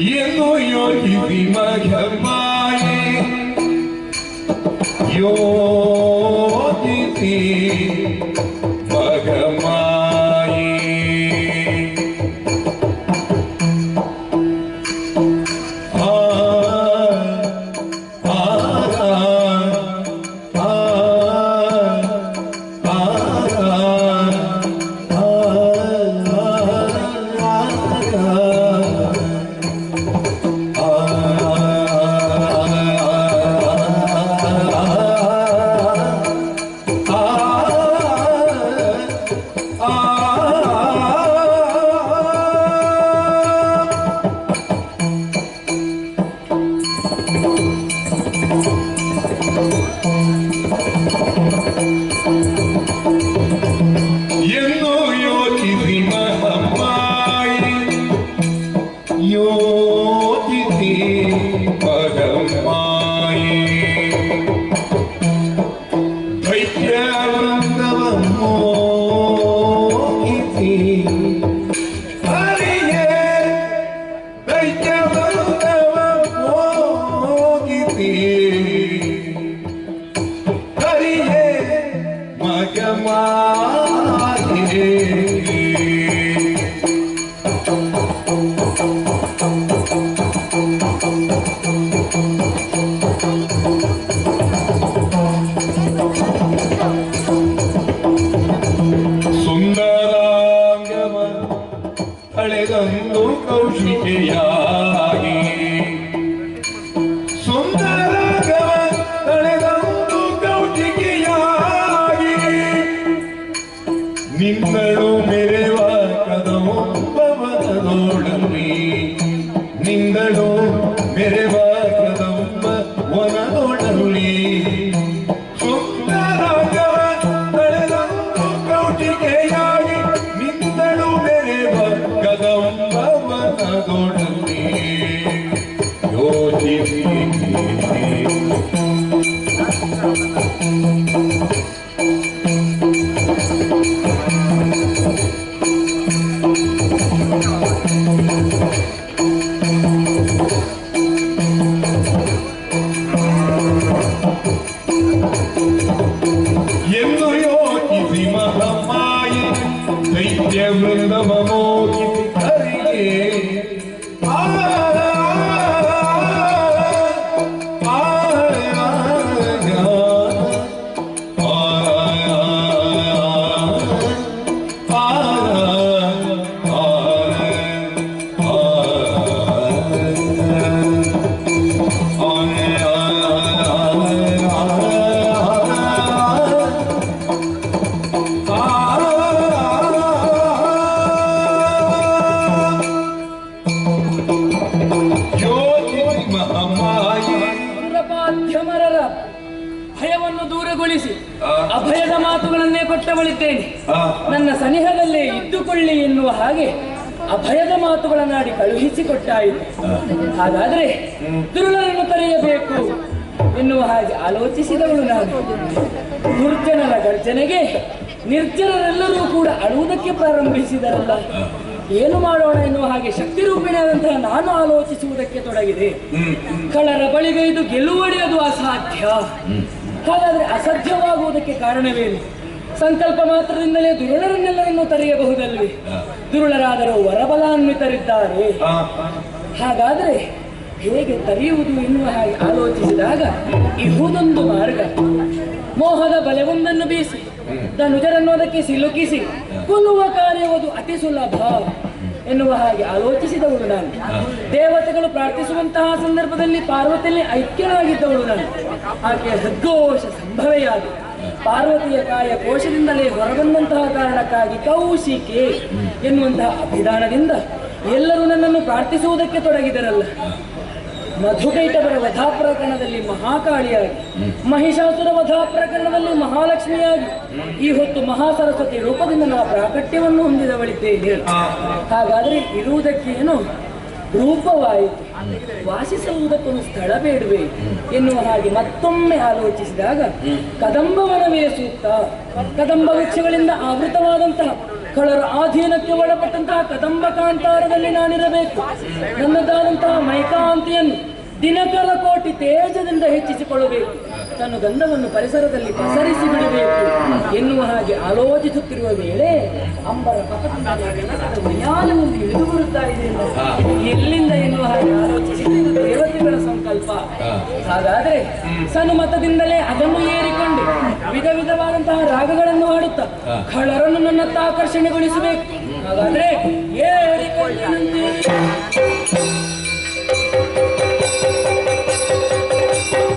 Єдною любима Германії, Йоди ти, Hallelujah. Pereira. મમોચિત હરિયે ಅಭಯದ ಮಾತುಗಳನ್ನೇ ಕೊಟ್ಟವಳಿದ್ದೇನೆ. ನನ್ನ ಸನಿಹದಲ್ಲೇ ಇದ್ದುಕೊಳ್ಳಿ ಎನ್ನುವ ಹಾಗೆ ಅಭಯದ ಮಾತುಗಳನ್ನಾಡಿ ಕಳುಹಿಸಿಕೊಟ್ಟಾಯಿತು. ಹಾಗಾದ್ರೆ ದುರುಳರನ್ನು ಕರೆಯಬೇಕು ಎನ್ನುವ ಹಾಗೆ ಆಲೋಚಿಸಿದವಳು ನಾನು. ದುರ್ಜನರ ಗರ್ಜನೆಗೆ ನಿರ್ಜನರೆಲ್ಲರೂ ಕೂಡ ಅಳುವುದಕ್ಕೆ ಪ್ರಾರಂಭಿಸಿದರಲ್ಲ. ಏನು ಮಾಡೋಣ ಎನ್ನುವ ಹಾಗೆ ಶಕ್ತಿ ರೂಪಿಣಿಯಾದಂತಹ ನಾನು ಆಲೋಚಿಸುವುದಕ್ಕೆ ತೊಡಗಿದೆ. ಕಳರ ಬಳಿಗೈದು ಗೆಲುವಡಿಯೋದು ಅಸಾಧ್ಯ. ಹಾಗಾದ್ರೆ ಅಸಾಧ್ಯವಾಗುವುದಕ್ಕೆ ಕಾರಣವೇನು? ಸಂಕಲ್ಪ ಮಾತ್ರದಿಂದಲೇ ದುರುಳರನ್ನೆಲ್ಲರನ್ನು ತರೆಯಬಹುದಲ್ವೇ? ದುರುಳರಾದರೂ ವರಬಲಾನ್ವಿತರಿದ್ದಾರೆ. ಹಾಗಾದ್ರೆ ಹೇಗೆ ತರೆಯುವುದು ಎನ್ನುವ ಹಾಗೆ ಆಲೋಚಿಸಿದಾಗ ಇಹುದೊಂದು ಮಾರ್ಗ. ಮೋಹದ ಬಲೆವೊಂದನ್ನು ಬೀಸಿ ತನುಜರನ್ನು ಅದಕ್ಕೆ ಸಿಲುಕಿಸಿ ಕೊಲ್ಲುವ ಕಾರ್ಯವದು ಅತಿ ಸುಲಭ. ಎನ್ನುವ ಹಾಗೆ ಆಲೋಚಿಸಿದವಳು ನಾನು. ದೇವತೆಗಳು ಪ್ರಾರ್ಥಿಸುವಂತಹ ಸಂದರ್ಭದಲ್ಲಿ ಪಾರ್ವತಿಯಲ್ಲಿ ಐಕ್ಯನಾಗಿದ್ದವಳು ನಾನು. ಆಕೆ ಸದ್ಘೋಷ ಸಂಭವೆಯಾದ. ಪಾರ್ವತಿಯ ಕಾಯ ಕೋಶದಿಂದಲೇ ಹೊರಬಂದಂತಹ ಕಾರಣಕ್ಕಾಗಿ ಕೌಶಿಕೆ ಎನ್ನುವಂತಹ ಅಭಿಧಾನದಿಂದ ಎಲ್ಲರೂ ನನ್ನನ್ನು ಪ್ರಾರ್ಥಿಸುವುದಕ್ಕೆ ತೊಡಗಿದರಲ್ಲ. ಮಧುಕೈಟವರ ವಧಾ ಪ್ರಕರಣದಲ್ಲಿ ಮಹಾಕಾಳಿಯಾಗಿ ಮಹಿಷಾಸುರ ವಧಾ ಪ್ರಕರಣದಲ್ಲಿ ಮಹಾಲಕ್ಷ್ಮಿಯಾಗಿ ಈ ಹೊತ್ತು ಮಹಾಸರಸ್ವತಿ ರೂಪದಿಂದ ನಾವು ಪ್ರಾಕಟ್ಯವನ್ನು ಹೊಂದಿದವಳಿದ್ದೇನೆ ಹಾಗಾದರೆ ಇರುವುದಕ್ಕೆ ಏನು? ರೂಪವಾಯಿತು. ವಾಸಿಸುವುದಕ್ಕೊಂದು ಸ್ಥಳ ಬೇಡುವೆ ಎನ್ನುವ ಹಾಗೆ ಮತ್ತೊಮ್ಮೆ ಆಲೋಚಿಸಿದಾಗ ಕದಂಬವನವೇ ಸೂಕ್ತ ಕದಂಬ ವೃಕ್ಷಗಳಿಂದ ಆವೃತವಾದಂತಹ ಕಳರ ಆಧೀನಕ್ಕೆ ಒಳಪಟ್ಟಂತಹ ಕದಂಬ ಕಾಂತಾರದಲ್ಲಿ ನಾನಿರಬೇಕು. ನನ್ನದಾದಂತಹ ಮೈಕಾಂತಿಯನ್ನು ದಿನಕರ ಕೋಟಿ ತೇಜದಿಂದ ಹೆಚ್ಚಿಸಿಕೊಳ್ಳಬೇಕು. ತನ್ನ ಗಂಧವನ್ನು ಪರಿಸರದಲ್ಲಿ ಪಸರಿಸಿ ಬಿಡಬೇಕು. ಎನ್ನುವ ಹಾಗೆ ಆಲೋಚಿಸುತ್ತಿರುವ ವೇಳೆ ಅಂಬರ ಇಳಿದು ಬರುತ್ತಾ ಇದೆ ಎಲ್ಲಿಂದ ಎನ್ನುವ ಹಾಗೆ ಆಲೋಚಿಸಿದ ದೇವತೆಗಳ ಸಂಕಲ್ಪ. ಹಾಗಾದ್ರೆ ಸನುಮತದಿಂದಲೇ ಅದನ್ನು ಏರಿಕೊಂಡು ವಿಧ ವಿಧವಾದಂತಹ ರಾಗಗಳನ್ನು ಹಾಡುತ್ತಾ ಖಳರನ್ನು ನನ್ನತ್ತ ಆಕರ್ಷಣೆಗೊಳಿಸಬೇಕು. ಹಾಗಾದ್ರೆ ಏರಿಕೊಳ್ಳಿ ನನ್ನ